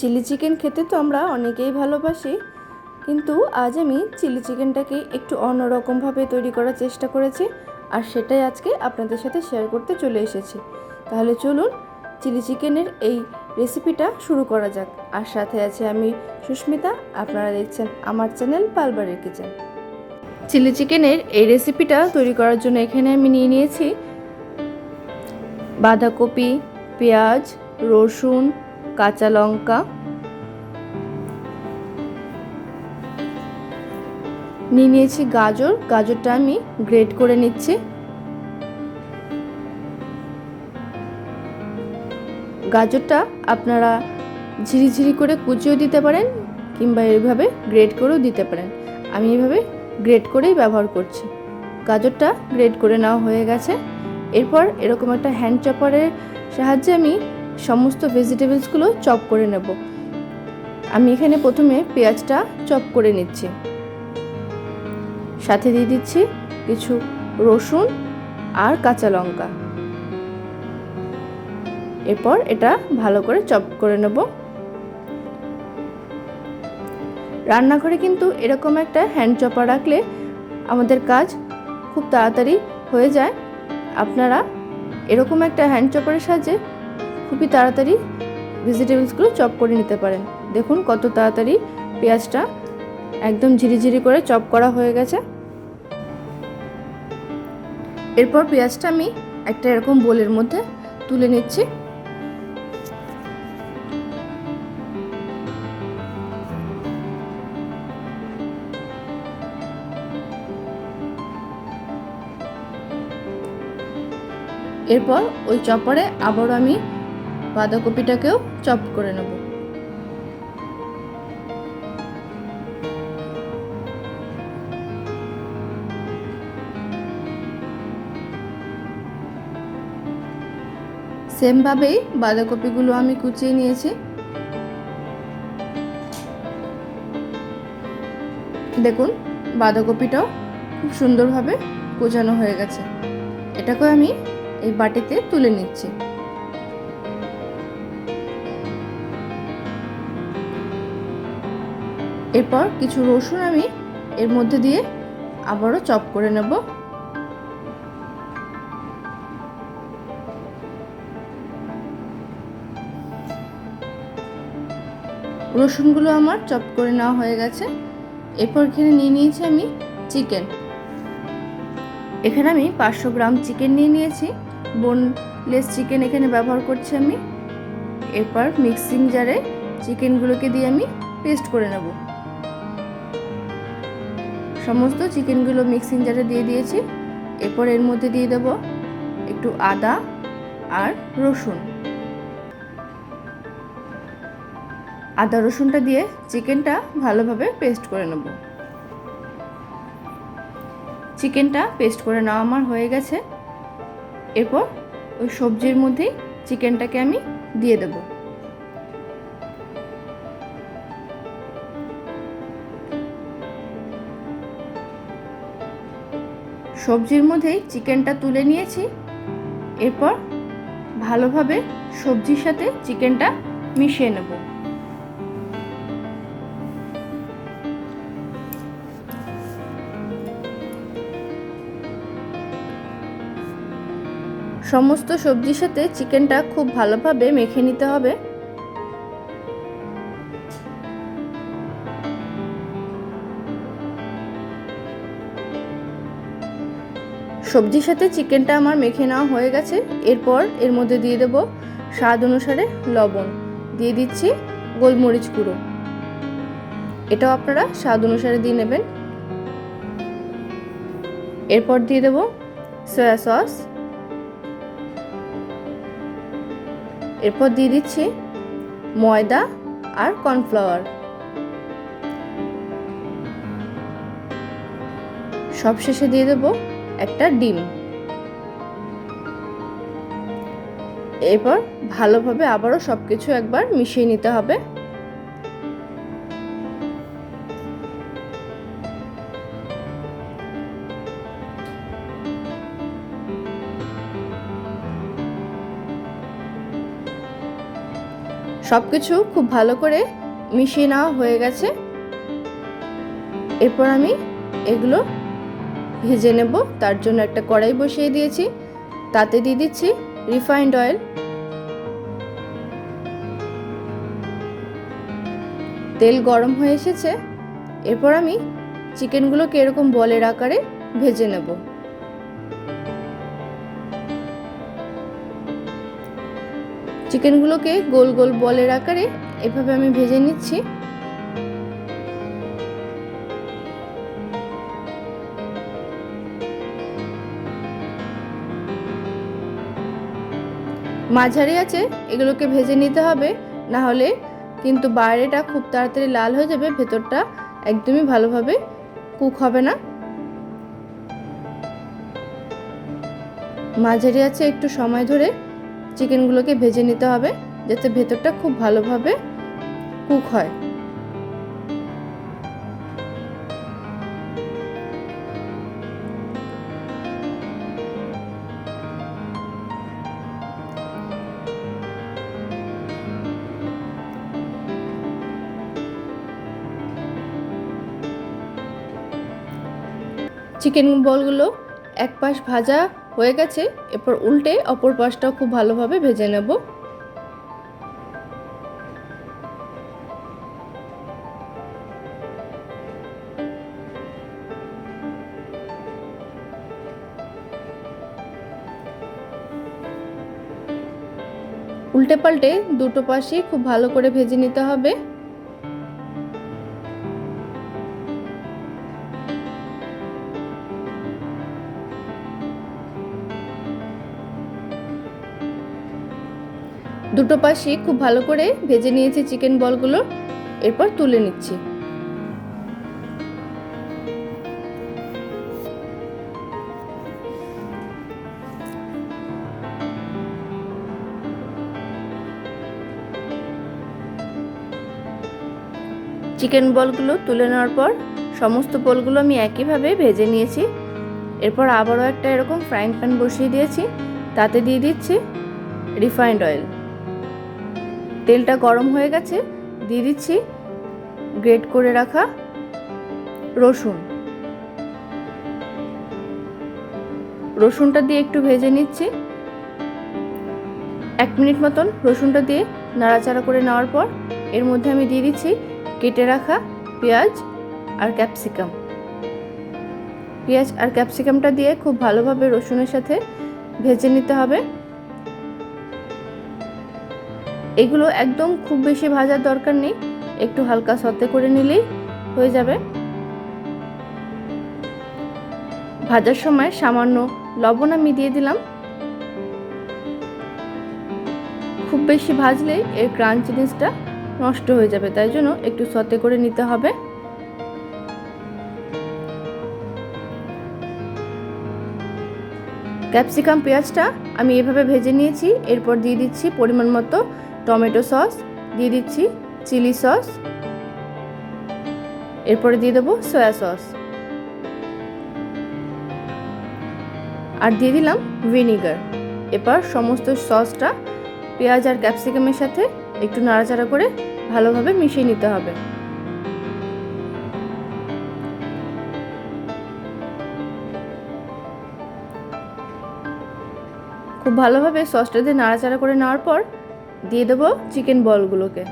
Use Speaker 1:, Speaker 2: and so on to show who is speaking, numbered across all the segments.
Speaker 1: Chilli chicken খেতে তো আমরা অনেকেই ভালোবাসি, কিন্তু আজ আমি চিলি চিকেনটাকে একটু অন্যরকমভাবে তৈরি করার চেষ্টা করেছি আর সেটাই আজকে আপনাদের সাথে শেয়ার করতে চলে এসেছি। তাহলে চলুন চিলি চিকেনের এই রেসিপিটা শুরু করা যাক। আর সাথে আছে আমি সুস্মিতা, আপনারা দেখছেন আমার চ্যানেল পালবারের কিচেন। চিলি চিকেনের এই রেসিপিটা তৈরি করার জন্য এখানে আমি নিয়ে নিয়েছি বাঁধাকপি, পেঁয়াজ, রসুন কাঁচা লঙ্কা, নিয়ে নিয়েছি গাজর। গাজরটা আমি গ্রেট করে নিচ্ছি। গাজরটা আপনারা ঝিরিঝিরি করে কুচিও দিতে পারেন কিংবা এইভাবে গ্রেট করেও দিতে পারেন। আমি এইভাবে গ্রেট করেই ব্যবহার করছি। গাজরটা গ্রেট করে নেওয়া হয়ে গেছে। এরপর এরকম একটা হ্যান্ড চপারের সাহায্যে আমি সমস্ত ভেজিটেবলসগুলো চপ করে নেব। আমি এখানে প্রথমে পেঁয়াজটা চপ করে নিচ্ছি। সাথে দিয়ে দিচ্ছি কিছু রসুন আর কাঁচা লঙ্কা। এরপর এটা ভালো করে চপ করে নেব। রান্নাঘরে কিন্তু এরকম একটা হ্যান্ড চপার রাখলে আমাদের কাজ খুব তাড়াতাড়ি হয়ে যায়। আপনারা এরকম একটা হ্যান্ড চপারের সাহায্যে খুবই তাড়াতাড়ি ভেজিটেবলসগুলো চপ করে নিতে পারেন দেখুন কত তাড়াতাড়ি পেঁয়াজটা একদম ঝিরিঝিরি করে চপ করা হয়ে গেছে। এরপর পেঁয়াজটা আমি একটা এরকম বোলের মধ্যে তুলে নিচ্ছি। এরপর ওই চপারে আবারও আমি বাঁধাকপিটাকেও চপ করে নেব। সেমভাবেই বাঁধাকপিগুলো আমি কুচিয়ে নিয়েছি। দেখুন, বাঁধাকপিটাও খুব সুন্দরভাবে কোচানো হয়ে গেছে। এটাকে আমি এই বাটিতে তুলে নিচ্ছি। এরপর কিছু রসুন আমি এর মধ্যে দিয়ে আবারও চপ করে নেব। রসুনগুলো আমার চপ করে নেওয়া হয়ে গেছে। এরপর এখানে নিয়ে নিয়েছি আমি চিকেন। এখানে আমি পাঁচশো গ্রাম চিকেন নিয়ে নিয়েছি। বোনলেস চিকেন এখানে ব্যবহার করছি আমি। এরপর মিক্সিং জারে চিকেনগুলোকে দিয়ে আমি পেস্ট করে নেব। সমস্ত চিকেনগুলো মিক্সিং জারে দিয়ে দিয়েছি। এরপর এর মধ্যে দিয়ে দেব একটু আদা আর রসুন। আদা রসুনটা দিয়ে চিকেনটা ভালোভাবে পেস্ট করে নেব। চিকেনটা পেস্ট করে নেওয়া আমার হয়ে গেছে। এরপর ওই সবজির মধ্যেই চিকেনটাকে আমি দিয়ে দেব। সবজির মধ্যেই চিকেনটা তুলে নিয়েছি। এরপর ভালোভাবে সবজির সাথে চিকেনটা মিশিয়ে নেব। সমস্ত সবজির সাথে চিকেনটা খুব ভালোভাবে মেখে নিতে হবে। সবজির সাথে চিকেনটা আমার মেখে নেওয়া হয়ে গেছে। এরপর এর মধ্যে দিয়ে দেব স্বাদ অনুসারে লবণ। দিয়ে দিচ্ছি গোলমরিচ গুঁড়ো। এটাও আপনারা স্বাদ অনুসারে দিয়ে নেবেন। এরপর দিয়ে দেব সয়া সস। এরপর দিয়ে দিচ্ছি ময়দা আর কর্নফ্লাওয়ার। সবশেষে দিয়ে দেব একটা ডিম। এরপর ভালোভাবে আবারও সব কিছু একবার মিশিয়ে নিতে হবে। সব কিছু খুব ভালো করে মিশিয়ে নেওয়া হয়ে গেছে। এরপর আমি এগুলো ভেজে নেব। তার জন্য একটা কড়াই বসিয়ে দিয়েছি। তাতে দিয়ে দিচ্ছি রিফাইন্ড অয়েল তেল গরম হয়ে এসেছে। এরপর আমি চিকেনগুলোকে এরকম বলের আকারে ভেজে নেব। চিকেনগুলোকে গোল গোল বলের আকারে এভাবে আমি ভেজে নিচ্ছি। মাঝারি আছে, এগুলোকে ভেজে নিতে হবে। না হলে কিন্তু বাইরেটা খুব তাড়াতাড়ি লাল হয়ে যাবে, ভেতরটা একদমই ভালোভাবে কুক হবে না। মাঝারি আছে, একটু সময় ধরে চিকেনগুলোকে ভেজে নিতে হবে, যাতে ভেতরটা খুব ভালোভাবে কুক হয়। চিকেন বলগুলো এক পাশ ভাজা হয়ে গেছে, এরপর উল্টে অপর পাশটাও খুব ভালোভাবে ভেজে নেব। উল্টে পাল্টে দুটো পাশে খুব ভালো করে ভেজে নিতে হবে। দুটো পাশই খুব ভালো করে ভেজে নিয়েছি চিকেন বলগুলো। এরপর তুলে নিচ্ছি। চিকেন বলগুলো তুলে নেওয়ার পর সমস্ত বলগুলো আমি একইভাবে ভেজে নিয়েছি। এরপর আবারও একটা এরকম ফ্রাইং প্যান বসিয়ে দিয়েছি। তাতে দিয়ে দিচ্ছি রিফাইন্ড অয়েল তেলটা গরম হয়ে গেছে, দিয়ে দিচ্ছি গ্রেট করে রাখা রসুন। রসুনটা দিয়ে একটু ভেজে নিচ্ছি। এক মিনিট মতন রসুনটা দিয়ে নাড়াচাড়া করে নেওয়ার পর এর মধ্যে আমি দিয়ে দিচ্ছি কেটে রাখা পেঁয়াজ আর ক্যাপসিকাম। পেঁয়াজ আর ক্যাপসিকামটা দিয়ে খুব ভালোভাবে রসুনের সাথে ভেজে নিতে হবে। এগুলো একদম খুব বেশি ভাজার দরকার নেই। একটু হালকা সতে করে নিলেই হয়ে যাবে। ভাজার সময় সামান্য লবণ আমি দিয়ে দিলাম। খুব বেশি ভাজলে এর ক্রাঞ্চ জিনিসটা নষ্ট হয়ে যাবে, তাই জন্য একটু সতে করে নিতে হবে। ক্যাপসিকাম পেঁয়াজটা আমি এভাবে ভেজে নিয়েছি, এরপর দিয়ে দিচ্ছি পরিমাণ মতো টমেটো সস, দিয়ে দিচ্ছি চিলি সস, এরপরে দিয়ে দেবো সয়া সস। আর দিয়ে দিলাম ভিনিগার। এবার সমস্ত সসটা পেঁয়াজ আর ক্যাপসিকামের সাথে একটু নাড়াচাড়া করে ভালোভাবে মিশিয়ে নিতে হবে। খুব ভালোভাবে সসটা দিয়ে নাড়াচাড়া করে নেওয়ার পর দিয়ে দেবো চিকেন বলগুলোকে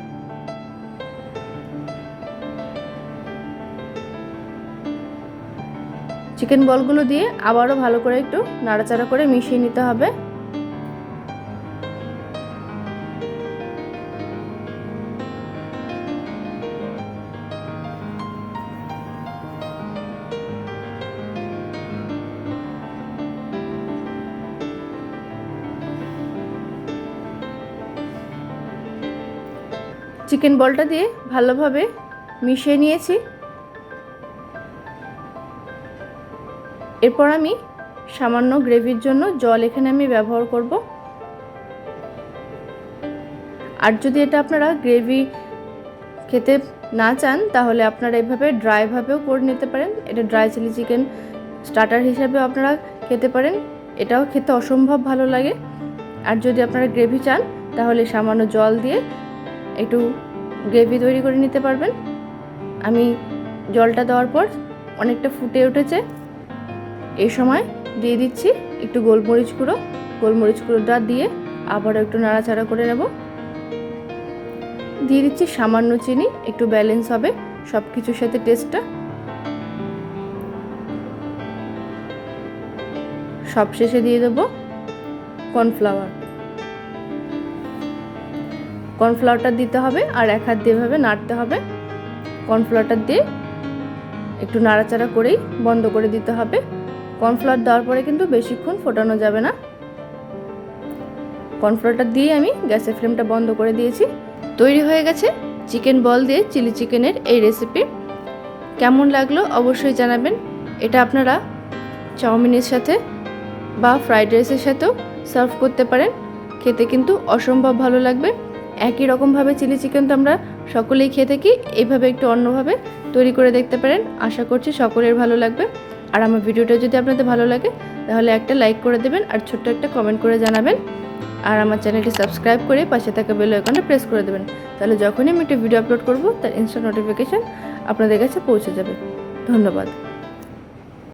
Speaker 1: চিকেন বলগুলো দিয়ে আবারও ভালো করে একটু নাড়াচাড়া করে মিশিয়ে নিতে হবে। চিকেন বলটা দিয়ে ভালোভাবে মিশিয়ে নিয়েছি। এরপর আমি সামান্য গ্রেভির জন্য জল এখানে আমি ব্যবহার করব। আর যদি এটা আপনারা গ্রেভি খেতে না চান, তাহলে আপনারা এভাবে ড্রাইভাবেও করে নিতে পারেন। এটা ড্রাই চিলি চিকেন স্টার্টার হিসাবেও আপনারা খেতে পারেন। এটাও খেতে অসম্ভব ভালো লাগে। আর যদি আপনারা গ্রেভি চান, তাহলে সামান্য জল দিয়ে একটু গ্রেভি তৈরি করে নিতে পারবেন। আমি জলটা দেওয়ার পর অনেকটা ফুটে উঠেছে। এই সময় দিয়ে দিচ্ছি একটু গোলমরিচ গুঁড়ো। গোলমরিচ গুঁড়োটা দিয়ে আবারও একটু নাড়াচাড়া করে নেব। দিয়ে দিচ্ছি সামান্য চিনি, একটু ব্যালেন্স হবে সব কিছুর সাথে টেস্টটা। সব শেষে দিয়ে দেবো কর্নফ্লাওয়ার। কর্নফ্লাওয়ারটা দিতে হবে আর এক হাত দিয়ে এভাবে নাড়তে হবে। কর্নফ্লাওয়ারটা দিয়ে একটু নাড়াচাড়া করেই বন্ধ করে দিতে হবে। কর্নফ্লাওয়ার দেওয়ার পরে কিন্তু বেশিক্ষণ ফোটানো যাবে না। কর্নফ্লাওয়ারটা দিয়ে আমি গ্যাসের ফ্লেমটা বন্ধ করে দিয়েছি। তৈরি হয়ে গেছে চিকেন বল দিয়ে চিলি চিকেনের এই রেসিপি। কেমন লাগল অবশ্যই জানাবেন। এটা আপনারা চাউমিনের সাথে বা ফ্রাইড রাইসের সাথেও সার্ভ করতে পারেন। খেতে কিন্তু অসম্ভব ভালো লাগবে। একই রকমভাবে চিলি চিকেন তো আমরা সকলেই খেয়ে থাকি। এইভাবে একটু অন্যভাবে তৈরি করে দেখতে পারেন। আশা করছি সকলের ভালো লাগবে। আর আমার ভিডিওটা যদি আপনাদের ভালো লাগে, তাহলে একটা লাইক করে দেবেন আর ছোট্ট একটা কমেন্ট করে জানাবেন। আর আমার চ্যানেলটি সাবস্ক্রাইব করে পাশে থাকা বেল আইকনটা প্রেস করে দেবেন। তাহলে যখনই আমি একটা ভিডিও আপলোড করব, তার ইনস্টা নোটিফিকেশান আপনাদের কাছে পৌঁছে যাবে। ধন্যবাদ।